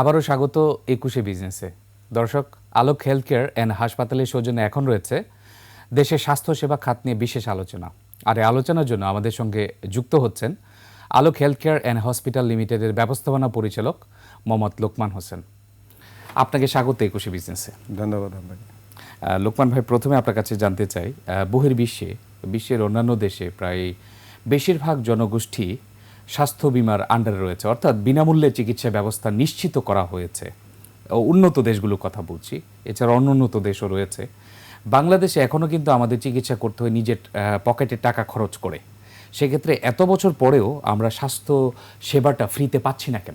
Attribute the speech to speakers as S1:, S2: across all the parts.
S1: আবারও স্বাগত একুশে বিজনেসে। দর্শক আলোক হেলথ কেয়ার অ্যান্ড হাসপাতালের সৌজন্যে এখন রয়েছে দেশের স্বাস্থ্যসেবা খাত নিয়ে বিশেষ আলোচনা। আর এই আলোচনার জন্য আমাদের সঙ্গে যুক্ত হচ্ছেন Alok health care and hospital লিমিটেডের ব্যবস্থাপনা পরিচালক মোহাম্মদ লোকমান হোসেন। আপনাকে স্বাগত একুশে বিজনেসে।
S2: ধন্যবাদ আপনাকে।
S1: লোকমান ভাই প্রথমে আপনার কাছে জানতে চাই বহির্বিশ্বে বিশ্বের অন্যান্য দেশে প্রায় বেশিরভাগ জনগোষ্ঠী স্বাস্থ্য বিমার আন্ডারে রয়েছে। অর্থাৎ বিনামূল্যে চিকিৎসা ব্যবস্থা নিশ্চিত করা হয়েছে। উন্নত দেশগুলোর কথা বলছি। এছাড়া অনুন্নত দেশও রয়েছে। বাংলাদেশে এখনও কিন্তু আমাদের চিকিৎসা করতে হয় নিজের পকেটে টাকা খরচ করে। সেক্ষেত্রে এত বছর পরেও আমরা স্বাস্থ্য সেবাটা ফ্রিতে পাচ্ছি না কেন?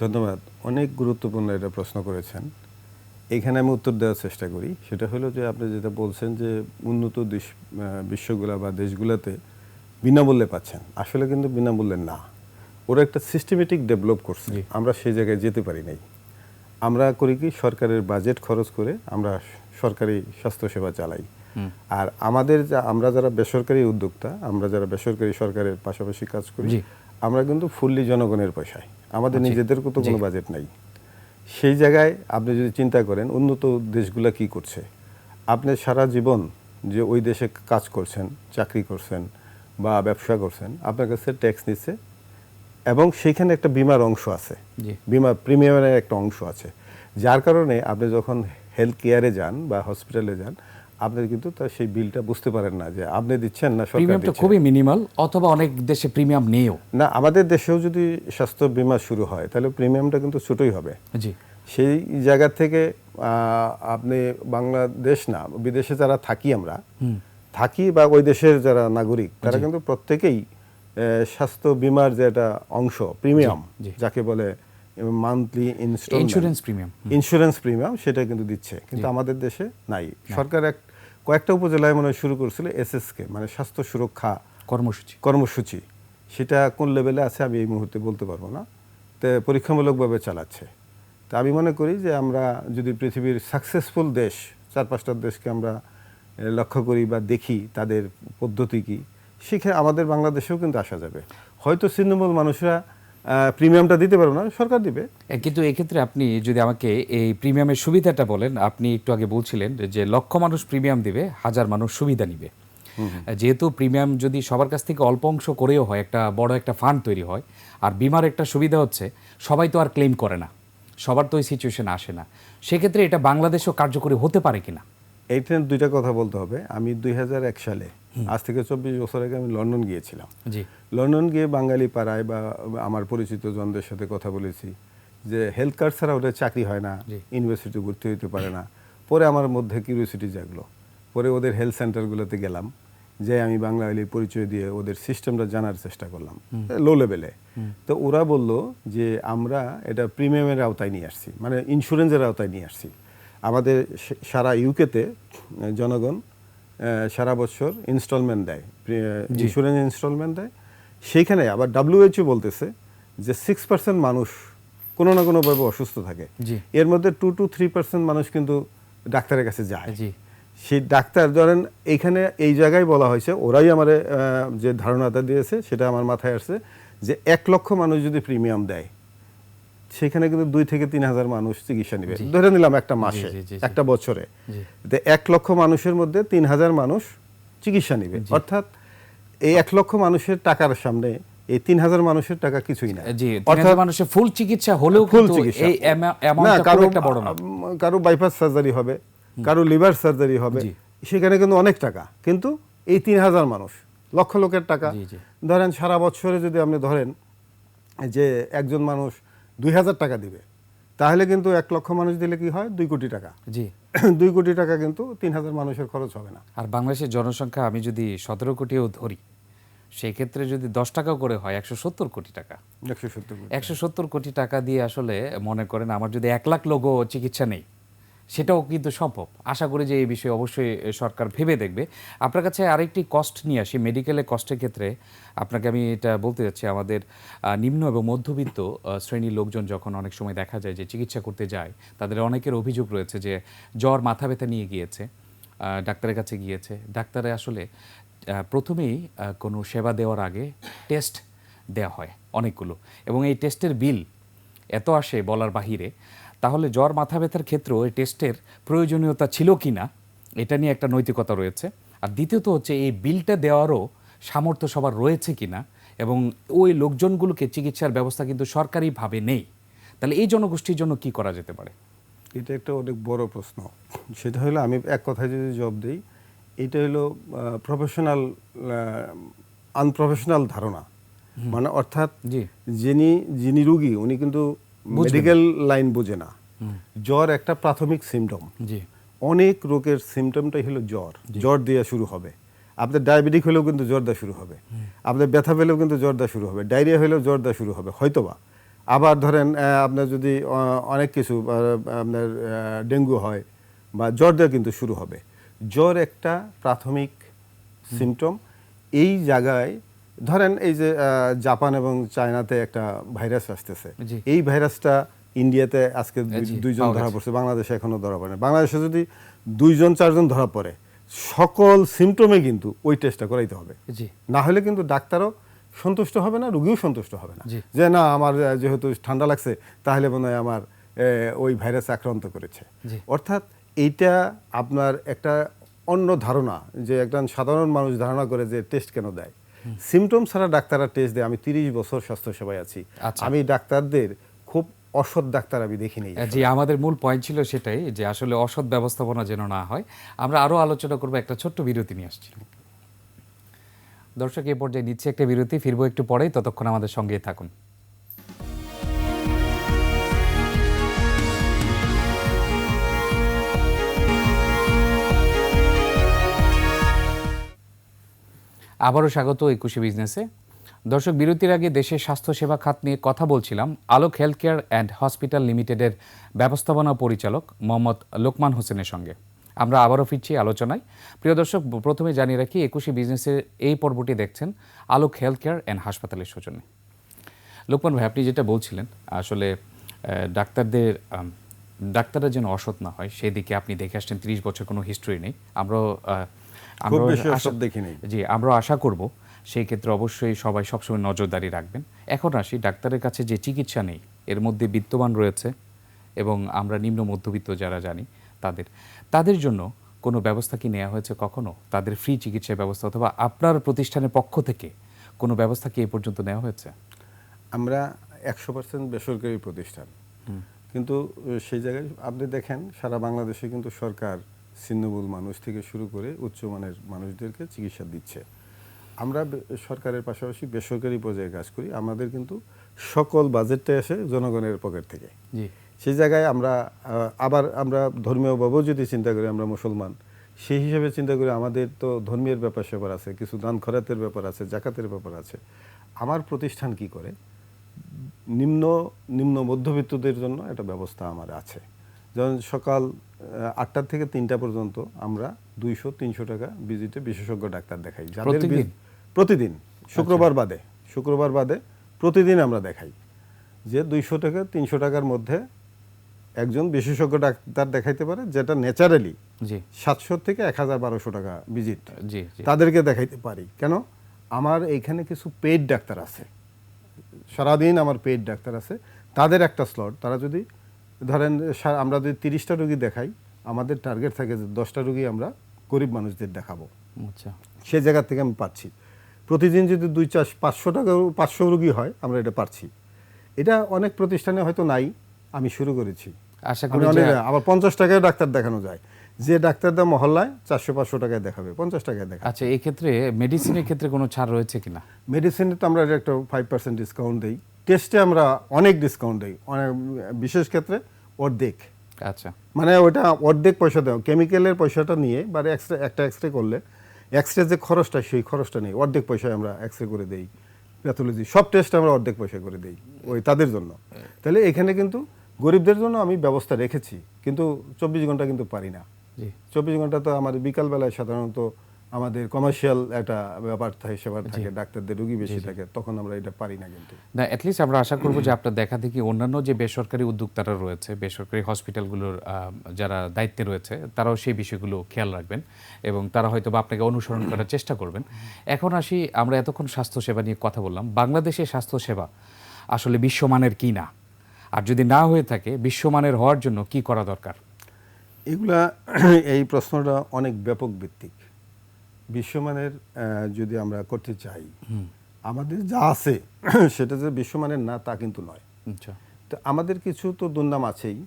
S2: ধন্যবাদ। অনেক গুরুত্বপূর্ণ এটা প্রশ্ন করেছেন। এখানে আমি উত্তর দেওয়ার চেষ্টা করি। সেটা হলো যে আপনি যেটা বলছেন যে উন্নত দেশ বিশ্বগুলা বা দেশগুলোতে বিনামূল্যে পাচ্ছেন। আসলে কিন্তু বিনামূল্যে না। ওরা একটা সিস্টেমেটিক ডেভেলপ করছে। আমরা সেই জায়গায় যেতে পারি নাই। আমরা করি কি সরকারের বাজেট খরচ করে আমরা সরকারি স্বাস্থ্যসেবা চালাই। আর আমাদের যা আমরা যারা বেসরকারি উদ্যোক্তা আমরা যারা বেসরকারি সরকারের পাশাপাশি কাজ করি আমরা কিন্তু ফুললি জনগণের পয়সায়। আমাদের নিজেদের তো কোনো বাজেট নাই। সেই জায়গায় আপনি যদি চিন্তা করেন উন্নত দেশগুলা কি করছে? আপনি সারা জীবন যে ওই দেশে কাজ করছেন চাকরি করছেন বা ব্যবসা করছেন আপনার কাছে ট্যাক্স নিচ্ছে এবং সেইখানে একটা বিমার অংশ আছে। বিমা প্রিমিয়ামের একটা অংশ আছে। যার কারণে আপনি যখন হেলথ কেয়ারে যান বা হসপিটালে যান আপনি কিন্তু তার সেই বিলটা বুঝতে পারেন না যে আপনি দিচ্ছেন না
S1: প্রিমিয়ামটা। খুবই মিনিমাল অথবা অনেক দেশে প্রিমিয়াম নেও
S2: না আমাদের দেশেও যদি স্বাস্থ্য বিমা শুরু হয় তাহলে প্রিমিয়ামটা কিন্তু ছোটই হবে।
S1: জি।
S2: সেই জায়গা থেকে আপনি বাংলাদেশ না বিদেশে যারা থাকি আমরা থাকি বা ওই দেশের যারা নাগরিক তারা কিন্তু প্রত্যেকেই স্বাস্থ্য বিমার যে একটা অংশ প্রিমিয়াম যাকে বলে monthly
S1: insurance premium.
S2: Insurance premium সেটা কিন্তু দিচ্ছে। কিন্তু আমাদের দেশে নাই। সরকার এক কয়েকটা উপজেলায় মনে শুরু করেছিল এসএসকে মানে স্বাস্থ্য সুরক্ষা
S1: কর্মসূচি।
S2: কর্মসূচি। সেটা কোন লেভেলে আছে আমি এই মুহূর্তে বলতে পারব না। তো পরীক্ষামূলকভাবে চালাচ্ছে। তা আমি মনে করি যে আমরা যদি পৃথিবীর সাকসেসফুল দেশ চার পাঁচটা দেশকে আমরা লক্ষ্য করি বা দেখি তাদের পদ্ধতি কি শিখে আমাদের বাংলাদেশেও কিন্তু আসা যাবে। হয়তো ছিন্নমূল মানুষরা প্রিমিয়ামটা দিতে পারবে না সরকার দিবে।
S1: কিন্তু এক্ষেত্রে আপনি যদি আমাকে এই প্রিমিয়ামের সুবিধাটা বলেন আপনি একটু আগে বলছিলেন যে লক্ষ মানুষ প্রিমিয়াম দিবে হাজার মানুষ সুবিধা নিবে। যেহেতু প্রিমিয়াম যদি সবার কাছ থেকে অল্প অংশ করেও হয় একটা বড় একটা ফান্ড তৈরি হয় আর বিমার একটা সুবিধা হচ্ছে সবাই তো আর ক্লেম করে না। সবার তো ওই সিচুয়েশন আসে না। সেক্ষেত্রে এটা বাংলাদেশেও কার্যকরী হতে পারে কিনা?
S2: এইখানে দুইটা কথা বলতে হবে। আমি দুই হাজার এক সালে আজ থেকে চব্বিশ বছর আগে আমি লন্ডন গিয়েছিলাম। লন্ডন গিয়ে বাঙালি পাড়ায় বা আমার পরিচিত জনদের সাথে কথা বলেছি যে হেলথ কার্ড ছাড়া ওদের চাকরি হয় না ইউনিভার্সিটি ভর্তি হতে পারে না। পরে আমার মধ্যে কিউরিয়াসিটি জাগলো। পরে ওদের হেলথ সেন্টারগুলোতে গেলাম। যে আমি বাঙালির পরিচয় দিয়ে ওদের সিস্টেমটা জানার চেষ্টা করলাম। লো লেভেলে তো ওরা বলল যে আমরা এটা প্রিমিয়ামের আওতায় নিয়ে আসছি। মানে ইন্স্যুরেন্সের আওতায় নিয়ে আসছি। আমাদের সারা ইউকেতে জনগণ সারা বছর ইনস্টলমেন্ট দেয়। ইন্স্যুরেন্স ইনস্টলমেন্ট দেয়। সেইখানে আবার ডাব্লিউএইচও বলতেছে যে সিক্স পার্সেন্ট মানুষ কোনো না কোনোভাবে অসুস্থ থাকে। এর মধ্যে টু টু থ্রি পার্সেন্ট মানুষ কিন্তু ডাক্তারের কাছে যায়।
S1: জি।
S2: সেই ডাক্তার ধরেন এইখানে এই জায়গায় বলা হয়েছে ওরাই আমার যে ধারণাটা দিয়েছে সেটা আমার মাথায় আসছে যে এক লক্ষ মানুষ যদি প্রিমিয়াম দেয় সেখানে কিন্তু দুই থেকে তিন হাজার মানুষ চিকিৎসা নেবে। ধরে নিলাম একটা মাসে। একটা বছরে। এক লক্ষ মানুষের মধ্যে তিন হাজার মানুষ চিকিৎসা নেবে। অর্থাৎ এই এক লক্ষ মানুষের টাকার সামনে এই তিন হাজার মানুষের টাকা কিছুই না
S1: হাজার মানুষের ফুল চিকিৎসা হলেও
S2: ফুল চিকিৎসা।
S1: কারও একটা বড় না।
S2: কারও বাইপাস সার্জারি হবে কারও লিভার সার্জারি হবে সেখানে কিন্তু অনেক টাকা। কিন্তু এই তিন হাজার মানুষ লক্ষ লোকের টাকা। ধরেন সারা বছরে যদি আপনি ধরেন যে একজন মানুষ দুই হাজার টাকা দিবে। তাহলে কিন্তু এক লক্ষ মানুষ দিলে কি হয়? দুই কোটি টাকা।
S1: জি।
S2: দুই কোটি টাকা কিন্তু তিন হাজার মানুষের খরচ হবে না।
S1: আর বাংলাদেশের জনসংখ্যা আমি যদি সতেরো কোটিও ধরি সেই ক্ষেত্রে যদি দশ টাকা করে হয় একশো সত্তর কোটি টাকা।
S2: একশো সত্তর কোটি
S1: টাকা দিয়ে আসলে মনে করেন আমার যদি এক লাখ লোকও চিকিৎসা নেই সেটাও কিন্তু সম্ভব। আশা করি যে এই বিষয়ে অবশ্যই সরকার ভেবে দেখবে। আপনার কাছে আরেকটি কস্ট নিয়ে আসি মেডিকেলের কস্টের ক্ষেত্রে। আপনাকে আমি এটা বলতে যাচ্ছি, আমাদের নিম্ন এবং মধ্যবিত্ত শ্রেণির লোকজন যখন অনেক সময় দেখা যায় যে চিকিৎসা করতে যায়, তাদের অনেকের অভিযোগ রয়েছে যে জ্বর মাথা ব্যথা নিয়ে গিয়েছে ডাক্তারের কাছে গিয়েছে। ডাক্তারে আসলে প্রথমেই কোনো সেবা দেওয়ার আগে টেস্ট দেওয়া হয় অনেকগুলো। এবং এই টেস্টের বিল এত আসে বলার বাহিরে তাহলে জ্বর মাথা ব্যথার ক্ষেত্রেও এই টেস্টের প্রয়োজনীয়তা ছিল কি না? এটা নিয়ে একটা নৈতিকতা রয়েছে। আর দ্বিতীয়ত হচ্ছে এই বিলটা দেওয়ারও সামর্থ্য সবার রয়েছে কি না? এবং ওই লোকজনগুলোকে চিকিৎসার ব্যবস্থা কিন্তু সরকারিভাবে নেই। তাহলে এই জনগোষ্ঠীর জন্য কি করা যেতে পারে?
S2: এটা একটা অনেক বড় প্রশ্ন। সেটা হলো আমি এক কথায় যদি জব দিই এটা হলো প্রফেশনাল আনপ্রফেশনাল ধারণা। মানে অর্থাৎ
S1: জি।
S2: যিনি যিনি রুগী উনি কিন্তু মেডিকেল লাইন বোঝে না। জ্বর একটা প্রাথমিক সিমটম
S1: জি।
S2: অনেক রোগের সিমটমটাই হলো জ্বর। জ্বর দেওয়া শুরু হবে। আপনার ডায়াবেটিক হলেও কিন্তু জ্বর দেওয়া শুরু হবে। আপনার ব্যথা পেলেও কিন্তু জ্বর দেওয়া শুরু হবে। ডায়রিয়া হলেও জ্বর দেওয়া শুরু হবে। হয়তোবা। আবার ধরেন আপনার যদি অনেক কিছু আপনার ডেঙ্গু হয় বা জ্বর দেওয়া কিন্তু শুরু হবে। জ্বর একটা প্রাথমিক সিমটম এই জায়গায় ধরেন এই যে জাপান এবং চায়নাতে একটা ভাইরাস আসতেছে। এই ভাইরাসটা ইন্ডিয়াতে আজকে দুইজন ধরা পড়ছে বাংলাদেশে এখনও ধরা পড়ে না বাংলাদেশে যদি দুইজন চারজন ধরা পড়ে সকল সিমটমে কিন্তু ওই টেস্টটা করাইতে হবে। না হলে কিন্তু ডাক্তারও সন্তুষ্ট হবে না রুগীও সন্তুষ্ট হবে না। যে না আমার যেহেতু ঠান্ডা লাগছে তাহলে মনে হয় আমার ওই ভাইরাস আক্রান্ত করেছে। অর্থাৎ এইটা আপনার একটা অন্য ধারণা যে একজন সাধারণ মানুষ ধারণা করে যে টেস্ট কেন দেয়। সিমটম ছাড়া ডাক্তাররা টেস্ট দেয়। আমি তিরিশ বছর স্বাস্থ্যসেবায় আছি।
S1: আচ্ছা।
S2: আমি ডাক্তারদের খুব অসৎ ডাক্তার আমি দেখিনি
S1: জি আমাদের মূল পয়েন্ট ছিল সেটাই যে আসলে অসৎ ব্যবস্থাপনা যেন না হয়। আমরা আরও আলোচনা করব একটা ছোট্ট বিরতি নিয়ে আসছি। দর্শক এই পর্যায়ে নিচ্ছে একটা বিরতি ফিরবো একটু পরেই ততক্ষণ আমাদের সঙ্গেই থাকুন। আবারও স্বাগত একুশে বিজনেসে। দর্শক, বিরতির আগে দেশের স্বাস্থ্যসেবা খাত নিয়ে কথা বলছিলাম Alok health care and hospital লিমিটেডের ব্যবস্থাপনা পরিচালক মোহাম্মদ লোকমান হোসেনের সঙ্গে। আমরা আবারও ফিরছি আলোচনায়। প্রিয় দর্শক, প্রথমে জানিয়ে রাখি, একুশে বিজনেসের এই পর্বটি দেখছেন আলোক হেলথ কেয়ার অ্যান্ড হাসপাতালের সৌজন্যে। লোকমান ভাই, আপনি যেটা বলছিলেন, আসলে ডাক্তারদের ডাক্তাররা যেন অসৎ না হয় সেদিকে আপনি দেখে আসছেন, তিরিশ বছর কোনো হিস্ট্রি নেই। আমরাও
S2: খুব বেশি
S1: জি আমরা আশা করব সেই ক্ষেত্রে অবশ্যই সবাই সবসময় নজরদারি রাখবেন। এখন আসি ডাক্তারের কাছে যে চিকিৎসা নেই এর মধ্যে বিদ্যমান রয়েছে এবং আমরা নিম্ন মধ্যবিত্ত যারা জানি তাদের তাদের জন্য কোনো ব্যবস্থা কি নেওয়া হয়েছে কখনো? তাদের ফ্রি চিকিৎসা ব্যবস্থা অথবা আপনার প্রতিষ্ঠানের পক্ষ থেকে কোনো ব্যবস্থা কি এ পর্যন্ত নেওয়া হয়েছে?
S2: আমরা একশো পার্সেন্ট বেসরকারি প্রতিষ্ঠান। কিন্তু সেই জায়গায় আপনি দেখেন সারা বাংলাদেশে কিন্তু সরকার ছিন্নমূল মানুষ থেকে শুরু করে উচ্চমানের মানুষদেরকে চিকিৎসা দিচ্ছে। আমরা সরকারের পাশাপাশি বেসরকারি পর্যায়ে কাজ করি। আমাদের কিন্তু সকল বাজেটটা আসে জনগণের পকেট থেকে।
S1: জি।
S2: সেই জায়গায় আমরা আবার আমরা ধর্মীয়ভাবেও যদি চিন্তা করি আমরা মুসলমান সেই হিসাবে চিন্তা করি আমাদের তো ধর্মীয় ব্যাপার স্যাপার আছে কিছু দান খরাতের ব্যাপার আছে জাকাতের ব্যাপার আছে। আমার প্রতিষ্ঠান কি করে? নিম্ন নিম্ন মধ্যবিত্তদের জন্য একটা ব্যবস্থা আমার আছে। যেমন সকাল আটটা থেকে তিনটা পর্যন্ত আমরা দুইশো তিনশো টাকা ভিজিটে বিশেষজ্ঞ ডাক্তার দেখাই। যাদের
S1: প্রতিদিন?
S2: শুক্রবার বাদে শুক্রবার বাদে প্রতিদিন আমরা দেখাই যে দুইশো টাকা তিনশো টাকার মধ্যে একজন বিশেষজ্ঞ ডাক্তার দেখাইতে পারে যেটা ন্যাচারালি সাতশো থেকে এক হাজার বারোশো টাকা ভিজিট তাদেরকে দেখাইতে পারি। কেন? আমার এইখানে কিছু পেইড ডাক্তার আছে। সারাদিন আমার পেইড ডাক্তার আছে। তাদের একটা স্লট তারা যদি ধরেন আমরা যদি তিরিশটা রুগী দেখাই আমাদের টার্গেট থাকে যে দশটা রুগী আমরা গরিব মানুষদের দেখাবো।
S1: আচ্ছা।
S2: সে জায়গা থেকে আমি পাচ্ছি। প্রতিদিন যদি দুই চার পাঁচশো টাকা পাঁচশো রুগী হয় আমরা এটা পারছি এটা অনেক প্রতিষ্ঠানে হয়তো নাই আমি শুরু করেছি।
S1: আশা করি
S2: আবার পঞ্চাশ টাকায় ডাক্তার দেখানো যায়। যে ডাক্তারদা মহল্লায় চারশো পাঁচশো টাকায় দেখাবে পঞ্চাশ টাকায় দেখাবে।
S1: আচ্ছা এই ক্ষেত্রে মেডিসিনের ক্ষেত্রে কোনো ছাড় রয়েছে কিনা?
S2: মেডিসিনে তো আমরা একটা ফাইভ পার্সেন্ট ডিসকাউন্ট দিই। টেস্টে আমরা অনেক ডিসকাউন্ট দিই। অনেক বিশেষ ক্ষেত্রে অর্ধেক।
S1: আচ্ছা।
S2: মানে ওটা অর্ধেক পয়সা দেওয়া। কেমিক্যালের পয়সাটা নিয়ে বা এক্সরে একটা এক্সরে করলে এক্সরে যে খরচটা সেই খরচটা নেই অর্ধেক পয়সায় আমরা এক্সরে করে দেই প্যাথোলজি সব টেস্ট আমরা অর্ধেক পয়সা করে দেই ওই তাদের জন্য। তাহলে এখানে কিন্তু গরিবদের জন্য আমি ব্যবস্থা রেখেছি কিন্তু চব্বিশ ঘণ্টা কিন্তু পারি না।
S1: জি।
S2: চব্বিশ ঘণ্টা তো আমার বিকালবেলায় সাধারণত আমাদের কমার্শিয়াল একটা ব্যাপার থাকে সেবার থাকে ডাক্তারদের রুগী বেশি থাকে তখন আমরা এটা পারি না কিন্তু।
S1: না অ্যাটলিস্ট আমরা আশা করব যে আপনার দেখা দেখি অন্যান্য যে বেসরকারি উদ্যোক্তারা রয়েছে বেসরকারি হসপিটালগুলোর যারা দায়িত্বে রয়েছে তারাও সেই বিষয়গুলো খেয়াল রাখবেন এবং তারা হয়তো বা আপনাকে অনুসরণ করার চেষ্টা করবেন। এখন আসি আমরা এতক্ষণ স্বাস্থ্যসেবা নিয়ে কথা বললাম। বাংলাদেশের স্বাস্থ্যসেবা আসলে বিশ্বমানের কি না? আর যদি না হয়ে থাকে বিশ্বমানের হওয়ার জন্য কি করা দরকার?
S2: এগুলা এই প্রশ্নটা অনেক ব্যাপক ভিত্তিক। বিশ্বমানের যদি আমরা করতে চাই আমাদের যা আছে সেটা যে বিশ্বমানের না তা কিন্তু নয়।
S1: আচ্ছা।
S2: তো আমাদের কিছু তো দুর্নাম আছেই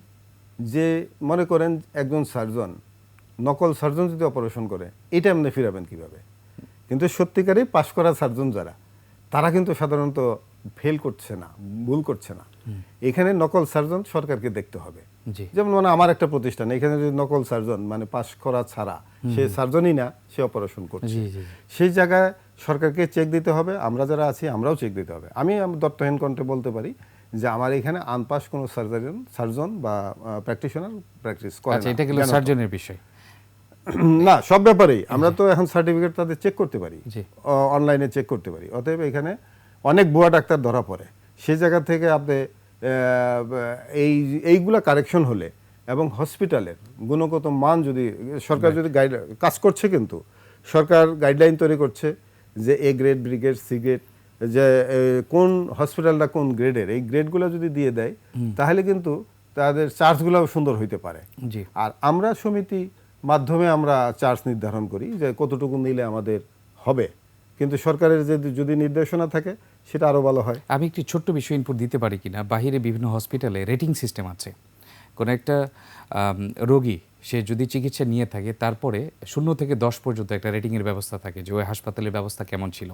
S2: যে মনে করেন একজন সার্জন নকল সার্জন যদি অপারেশন করে এটা আপনি ফিরাবেন কীভাবে? কিন্তু সত্যিকারই পাশ করা সার্জন যারা তারা কিন্তু সাধারণত ফেল করছে না ভুল করছে না। এখানে নকল সার্জন সরকারকে দেখতে হবে। যেমন মানে আমার একটা প্রতিষ্ঠান এখানে যদি নকল সার্জন মানে পাশ করা ছাড়া সে সার্জনই না সে অপারেশন করছে। সেই জায়গায় সরকারকে চেক দিতে হবে আমরা যারা আছি আমরাও চেক দিতে হবে। আমি দত্তহীন কণ্ঠে বলতে পারি যে আমার এখানে আনপাস কোনো সার্জন সার্জন বা প্র্যাকটিশনার প্র্যাকটিস করে
S1: আচ্ছা এটা গেল সার্জনের বিষয়।
S2: না সব ব্যাপারেই। আমরা তো এখন সার্টিফিকেট তাদের চেক করতে পারি। অনলাইনে চেক করতে পারি। অতএব এখানে অনেক ভুয়া ডাক্তার ধরা পড়ে। সেই জায়গা থেকে আপনি এই এইগুলা কারেকশন হলে এবং হসপিটালের গুণগত মান যদি সরকার যদি গাইড কাজ করছে কিন্তু সরকার গাইডলাইন তৈরি করছে যে A grade B grade C grade যে কোন হসপিটালটা কোন গ্রেডের এই গ্রেডগুলো যদি দিয়ে দেয় তাহলে কিন্তু তাদের চার্জগুলোও সুন্দর হইতে পারে।
S1: জি।
S2: আর আমরা সমিতি মাধ্যমে আমরা চার্জ নির্ধারণ করি যে কতটুকু নিলে আমাদের হবে। কিন্তু সরকারের যদি যদি নির্দেশনা থাকে সেটা আরও ভালো হয়।
S1: আমি একটি ছোট্ট বিষয় ইনপুট দিতে পারি কিনা? বাহিরে বিভিন্ন হসপিটালে রেটিং সিস্টেম আছে। কোনো একটা রোগী সে যদি চিকিৎসা নিয়ে থাকে তারপরে শূন্য থেকে দশ পর্যন্ত একটা রেটিংয়ের ব্যবস্থা থাকে যে ওই হাসপাতালের ব্যবস্থা কেমন ছিল।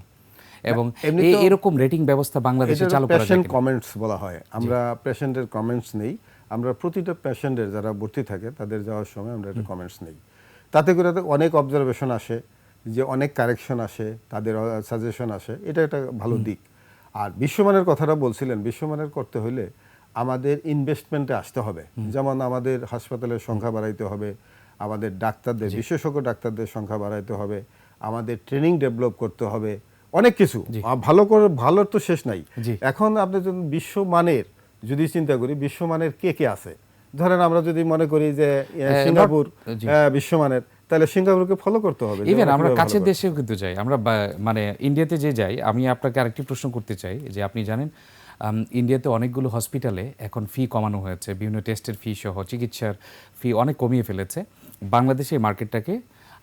S1: এবং
S2: এমনি
S1: এরকম রেটিং ব্যবস্থা বাংলাদেশে চালু করা যায়
S2: পেশেন্ট কমেন্টস বলা হয়। আমরা পেশেন্টের কমেন্টস নেই। আমরা প্রতিটা পেশেন্টের যারা ভর্তি থাকে তাদের যাওয়ার সময় আমরা একটা কমেন্টস নেই। তাতে করে অনেক অবজারভেশন আসে। যে অনেক কারেকশন আসে তাদের সাজেশন আসে এটা একটা ভালো দিক। আর বিশ্বমানের কথাটা বলছিলেন বিশ্বমানের করতে হলে আমাদের ইনভেস্টমেন্টে আসতে হবে। যেমন আমাদের হাসপাতালের সংখ্যা বাড়াইতে হবে আমাদের ডাক্তারদের বিশেষজ্ঞ ডাক্তারদের সংখ্যা বাড়াইতে হবে আমাদের ট্রেনিং ডেভেলপ করতে হবে অনেক কিছু। ভালো করে ভালো তো শেষ নাই। এখন আপনি যদি বিশ্বমানের যদি চিন্তা করি বিশ্বমানের কে কে আছে? ধরেন আমরা যদি মনে করি যে সিঙ্গাপুর বিশ্বমানের তাহলে সিঙ্গাপুরকে ফলো করতে হবে
S1: ইভেন আমরা কাছের দেশেও কিন্তু যাই। আমরা মানে ইন্ডিয়াতে যে যাই আমি আপনাকে আরেকটি প্রশ্ন করতে চাই যে আপনি জানেন ইন্ডিয়াতে অনেকগুলো হসপিটালে এখন ফি কমানো হয়েছে বিভিন্ন টেস্টের ফি সহ চিকিৎসার ফি অনেক কমিয়ে ফেলেছে। বাংলাদেশে এই মার্কেটটাকে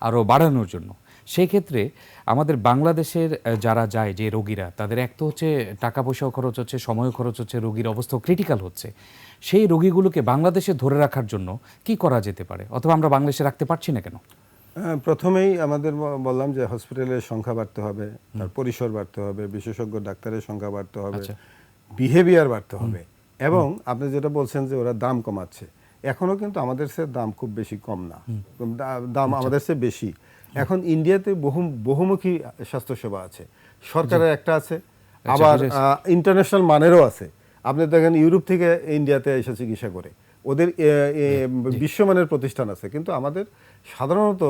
S1: আরও বাড়ানোর জন্য। সেই ক্ষেত্রে আমাদের বাংলাদেশের যারা যায় যে রোগীরা তাদের এক তো হচ্ছে টাকা পয়সাও খরচ হচ্ছে সময়ও খরচ হচ্ছে রোগীর অবস্থা ক্রিটিক্যাল হচ্ছে। সেই রোগীগুলোকে বাংলাদেশে ধরে রাখার জন্য কি করা যেতে পারে? অথবা আমরা বাংলাদেশে রাখতে পারছি না কেন?
S2: হ্যাঁ, প্রথমেই আমাদের বললাম যে হসপিটালের সংখ্যা বাড়তে হবে তার পরিসর বাড়তে হবে বিশেষজ্ঞ ডাক্তারের সংখ্যা বাড়তে হবে
S1: আচ্ছা।
S2: বিহেভিয়ার বাড়তে হবে। এবং আপনি যেটা বলছেন যে ওরা দাম কমাচ্ছে এখনও কিন্তু আমাদের সে দাম খুব বেশি কম না। দাম
S1: আচ্ছা।
S2: আমাদের সে বেশি। এখন ইন্ডিয়াতে বহু বহুমুখী স্বাস্থ্যসেবা আছে। সরকারের একটা আছে আবার ইন্টারন্যাশনাল মানেরও আছে। আপনি দেখেন ইউরোপ থেকে ইন্ডিয়াতে এসে চিকিৎসা করে। ওদের বিশ্বমানের প্রতিষ্ঠান আছে। কিন্তু আমাদের সাধারণত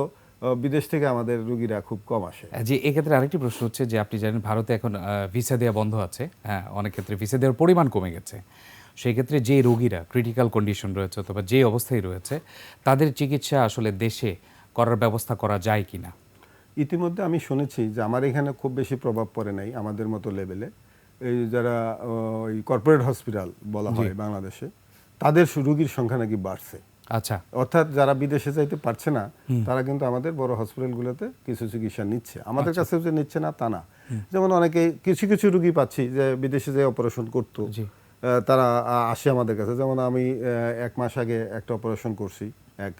S2: বিদেশ থেকে আমাদের রুগীরা খুব কম আসে।
S1: যে এক্ষেত্রে আরেকটি প্রশ্ন হচ্ছে যে আপনি জানেন ভারতে এখন ভিসা দেওয়া বন্ধ আছে। হ্যাঁ অনেক ক্ষেত্রে ভিসা দেওয়ার পরিমাণ কমে গেছে। সেই ক্ষেত্রে যে রোগীরা ক্রিটিক্যাল কন্ডিশন রয়েছে অথবা যে অবস্থায় রয়েছে তাদের চিকিৎসা আসলে দেশে করার ব্যবস্থা করা যায় কিনা?
S2: ইতিমধ্যে আমি শুনেছি যে আমার এখানে খুব বেশি প্রভাব পড়ে নাই আমাদের মতো লেভেলে এই যারা ওই কর্পোরেট হসপিটাল বলা হয় বাংলাদেশে তাদের রুগীর সংখ্যা নাকি বাড়ছে।
S1: আচ্ছা।
S2: অর্থাৎ যারা বিদেশে যাইতে পারছে না তারা কিন্তু আমাদের বড় হসপিটালগুলোতে কিছু চিকিৎসা নিচ্ছে। আমাদের
S1: আচ্ছা।
S2: কাছে যে নিচ্ছে না তা না। যেমন অনেকে কিছু কিছু রুগী পাচ্ছি যে বিদেশে যে অপারেশন করতো। তারা আসে আমাদের কাছে। যেমন আমি এক মাস আগে একটা অপারেশন করছি এক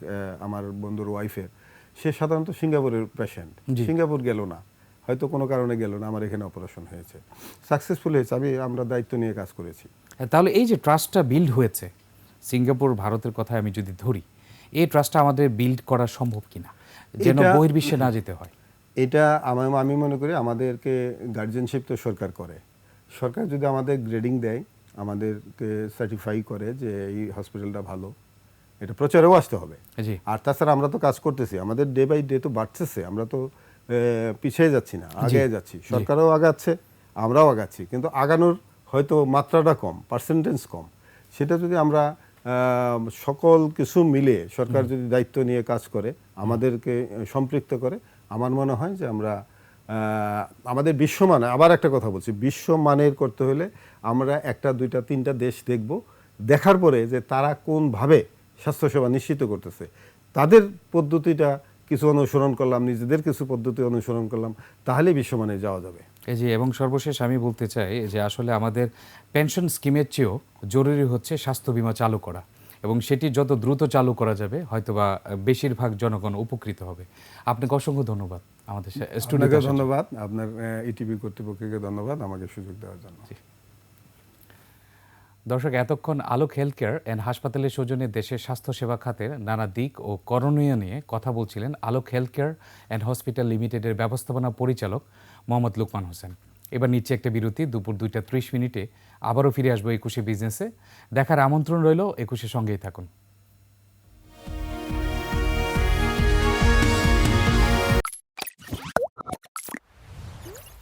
S2: আমার বন্ধুর ওয়াইফের সে সাধারণত সিঙ্গাপুরের পেশেন্ট সিঙ্গাপুর গেল না। হয়তো কোনো কারণে গেল না আমার এখানে অপারেশন হয়েছে। সাকসেসফুল হয়েছে আমি আমরা দায়িত্ব নিয়ে কাজ করেছি।
S1: তাহলে এই যে ট্রাস্টটা বিল্ড হয়েছে সিঙ্গাপুর ভারতের কথা আমি যদি ধরি এই ট্রাস্টটা আমাদের বিল্ড করা সম্ভব কিনা? যেন বহির্বিশ্বে না যেতে হয়।
S2: এটা আমার আমি মনে করি আমাদেরকে গার্জেনশিপ তো সরকার করে। সরকার যদি আমাদের গ্রেডিং দেয় আমাদেরকে সার্টিফাই করে যে এই হসপিটালটা ভালো এটা প্রচারেও আসতে হবে। আর তাছাড়া আমরা তো কাজ করতেছি আমাদের ডে বাই ডে তো বাড়তেছে আমরা তো পিছিয়ে যাচ্ছি না আগে যাচ্ছি। সরকারও আগাচ্ছে আমরাও আগাচ্ছি কিন্তু আগানোর হয়তো মাত্রাটা কম পার্সেন্টেজ কম। সেটা যদি আমরা সকল কিছু মিলে সরকার যদি দায়িত্ব নিয়ে কাজ করে আমাদেরকে সম্পৃক্ত করে আমার মনে হয় যে আমরা আমাদের বিশ্বমানে আবার একটা কথা বলছি বিশ্বমানের করতে হলে আমরা একটা দুইটা তিনটা দেশ দেখব দেখার পরে যে তারা কোনভাবে স্বাস্থ্যসেবা নিশ্চিত করতেছে। তাদের পদ্ধতিটা কিছু অনুসরণ করলাম নিজেদের কিছু পদ্ধতি অনুসরণ করলাম তাহলে বিশ্বমানে যাওয়া যাবে।
S1: এই যে এবং সর্বশেষ আমি বলতে চাই যে আসলে আমাদের পেনশন স্কিমের চেয়েও জরুরি হচ্ছে স্বাস্থ্য বীমা চালু করা। এবং সেটি যত দ্রুত চালু করা যাবে হয়তোবা বেশিরভাগ জনগণ উপকৃত হবে। আপনাকে অসংখ্য ধন্যবাদ আমাদের
S2: ধন্যবাদ। আপনার ইটিভি কর্তৃপক্ষকে ধন্যবাদ আমাকে সুযোগ দেওয়ার জন্য।
S1: দর্শক, এতক্ষণ আলোক হেলথ কেয়ার অ্যান্ড হাসপাতালের সৌজন্যে দেশের স্বাস্থ্যসেবা খাতের নানা দিক ও করণীয় নিয়ে কথা বলছিলেন Alok health care and hospital লিমিটেডের ব্যবস্থাপনা পরিচালক মোহাম্মদ লুকমান হোসেন। এবার নিচ্ছে একটা বিরতি, দুপুর দুইটা ত্রিশ মিনিটে আবারও ফিরে আসব একুশে বিজনেসে। দেখার আমন্ত্রণ রইল একুশে সঙ্গেই থাকুন।